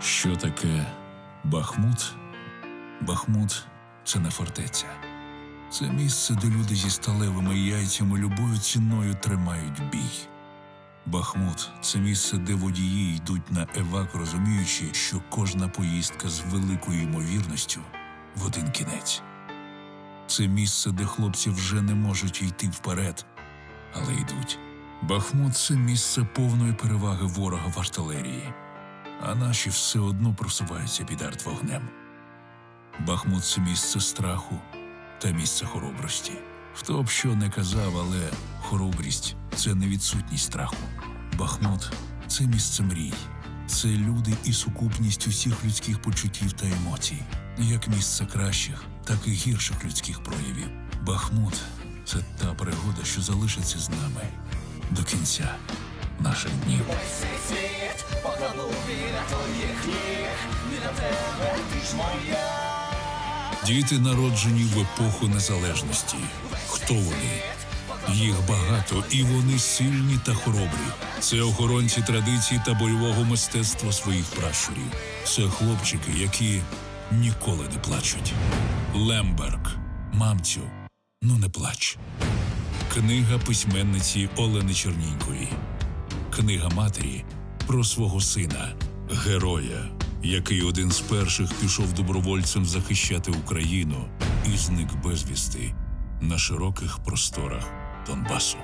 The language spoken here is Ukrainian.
Що таке Бахмут? Бахмут це не фортеця. Це місце, де люди зі сталевими яйцями любою ціною тримають бій. Бахмут це місце, де водії йдуть на евак, розуміючи, що кожна поїздка з великою ймовірністю в один кінець. Це місце, де хлопці вже не можуть йти вперед, але йдуть. Бахмут це місце повної переваги ворога в артилерії, а наші все одно просуваються під артвогнем. Бахмут це місце страху та місце хоробрості. Хто б що не казав, але хоробрість це не відсутність страху. Бахмут це місце мрій, це люди і сукупність усіх людських почуттів та емоцій, як місце кращих, так і гірших людських проявів. Бахмут це та пригода, що залишиться з нами до кінця наших днів. Діти народжені в епоху незалежності. Хто вони? Їх багато, і вони сильні та хоробрі. Це охоронці традицій та бойового мистецтва своїх пращурів. Це хлопчики, які ніколи не плачуть. Лемберг, мамцю, ну не плач. Книга письменниці Олени Чернінької. Книга матері про свого сина, героя, який один з перших пішов добровольцем захищати Україну і зник безвісти на широких просторах Донбасу.